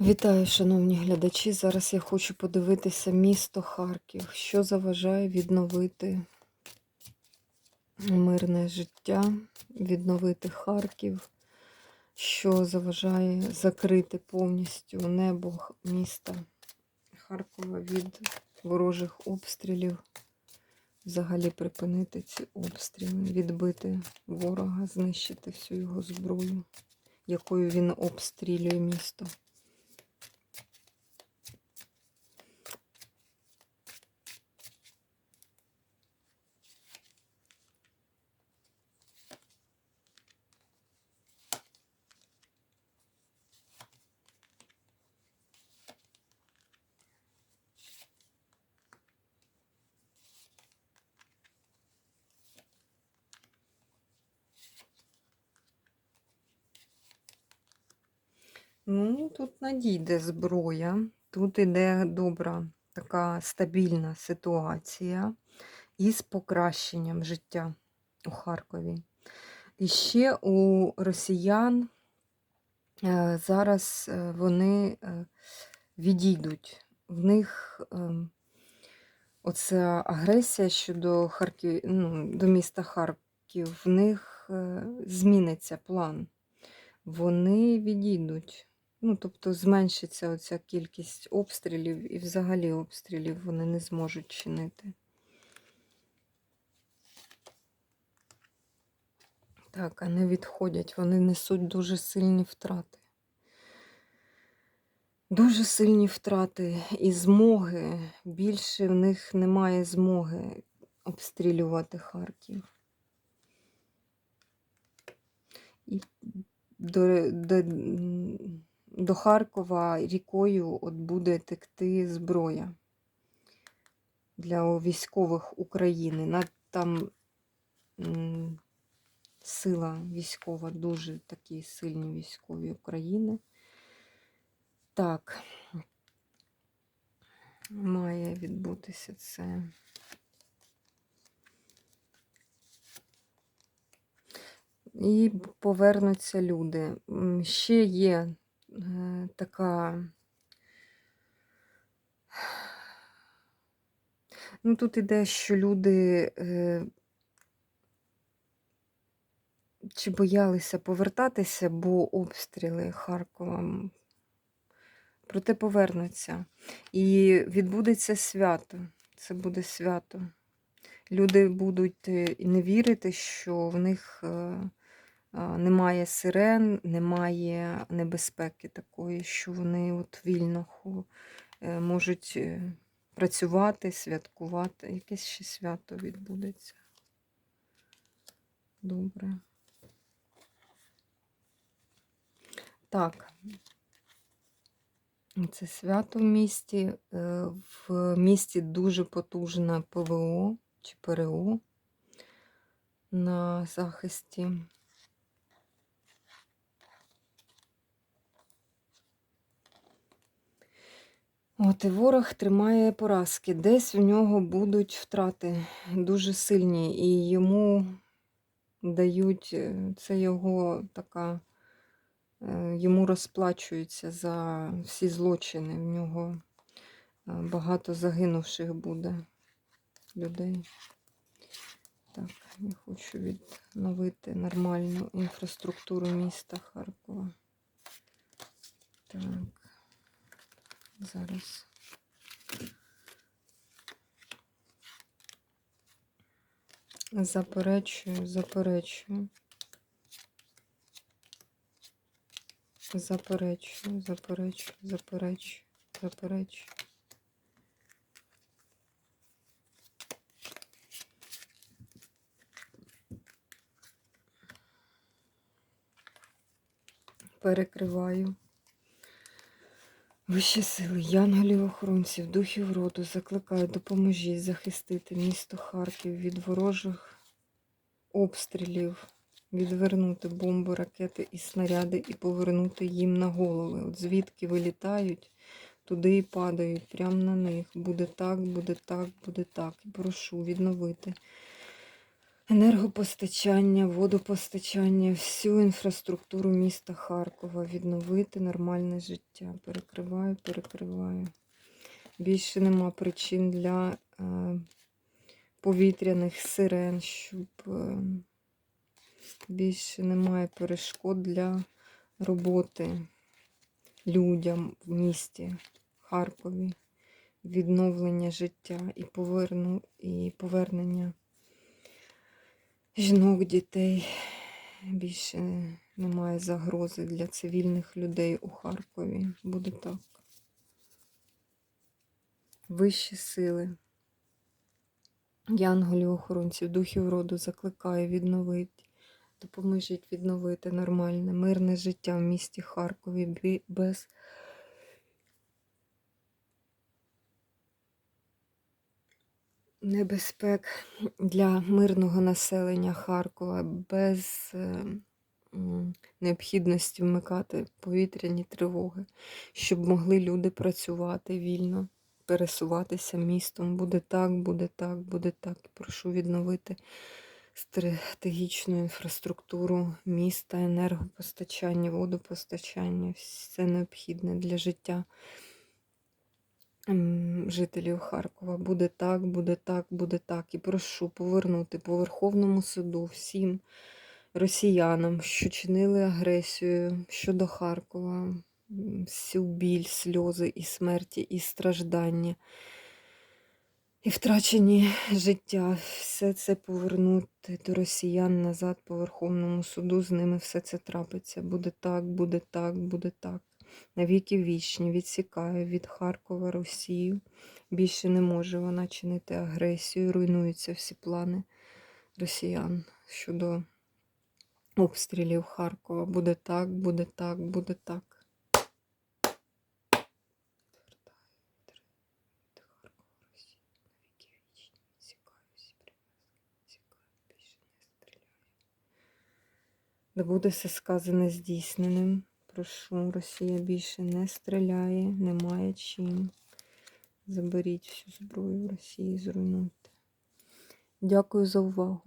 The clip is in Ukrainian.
Вітаю, шановні глядачі. Зараз я хочу подивитися місто Харків, що заважає відновити мирне життя, відновити Харків, що заважає закрити повністю небо міста Харкова від ворожих обстрілів, взагалі припинити ці обстріли, відбити ворога, знищити всю його зброю, якою він обстрілює місто. Ну, тут надійде зброя, тут іде добра, така стабільна ситуація із покращенням життя у Харкові. І ще у росіян е, зараз е, вони е, відійдуть. В них е, оця агресія щодо Харків, ну, до міста Харків, в них зміниться план. Вони відійдуть. Ну, тобто зменшиться оця кількість обстрілів і взагалі обстрілів вони не зможуть чинити. Так, а не відходять, вони несуть дуже сильні втрати. Дуже сильні втрати і змоги. Більше в них немає змоги обстрілювати Харків. І до, до, до Харкова рікою от буде текти зброя для військових України. Там сила військова, дуже такі сильні військові України. Так, має відбутися це. І повернуться люди. Ще є така. Ну, тут іде, що люди е, чи боялися повертатися, бо обстріли Харкова. Проте повернуться. І відбудеться свято. Це буде свято. Люди будуть е, не вірити, що в них е, немає сирен, немає небезпеки такої, що вони от вільно е, можуть е, працювати, святкувати. Якесь ще свято відбудеться. Добре. Так. Це свято в місті. Е, В місті дуже потужна ПВО чи ПРО на захисті. От і ворог тримає поразки. Десь в нього будуть втрати дуже сильні, і йому дають, е, це його така, е, йому розплачуються за всі злочини. В нього е, багато загинувших буде людей. Так, я хочу відновити нормальну інфраструктуру міста Харкова. Так. Зараз. Заперечую, заперечую. Заперечую, заперечую, заперечую, заперечую. Перекриваю. Вищі сили, янголів, охоронців, духів роду, закликаю, допоможіть захистити місто Харків від ворожих обстрілів, відвернути бомби, ракети і снаряди і повернути їм на голови. От звідки вилітають, туди і падають, прямо на них. Буде так, буде так, буде так. Прошу відновити енергопостачання, водопостачання, всю інфраструктуру міста Харкова, відновити нормальне життя. Перекриваю, перекриваю. Більше нема причин для е, повітряних сирен, щоб е, більше немає перешкод для роботи людям в місті Харкові, відновлення життя і, поверну, і повернення жінок, дітей. Більше немає загрози для цивільних людей у Харкові. Буде так. Вищі сили. Янголів, охоронців, духів роду закликаю відновити. Допоможіть відновити нормальне, мирне життя в місті Харкові без небезпек для мирного населення Харкова, без е, необхідності вмикати повітряні тривоги, щоб могли люди працювати вільно, пересуватися містом. Буде так, буде так, буде так. Прошу відновити стратегічну інфраструктуру міста, енергопостачання, водопостачання, все необхідне для життя жителів Харкова. Буде так, буде так, буде так. І прошу повернути по Верховному суду всім росіянам, що чинили агресію щодо Харкова, всю біль, сльози і смерті, і страждання. І втрачені життя, все це повернути до росіян назад по Верховному суду, з ними все це трапиться. Буде так, буде так, буде так. Навіки вічні відсікаю від Харкова Росію. Більше не може вона чинити агресію, руйнуються всі плани росіян щодо обстрілів Харкова. Буде так, буде так, буде так. Да буде все сказане здійсненим. Прошу, Росія більше не стріляє, немає чим. Заберіть всю зброю Росії, зруйнуйте. Дякую за увагу.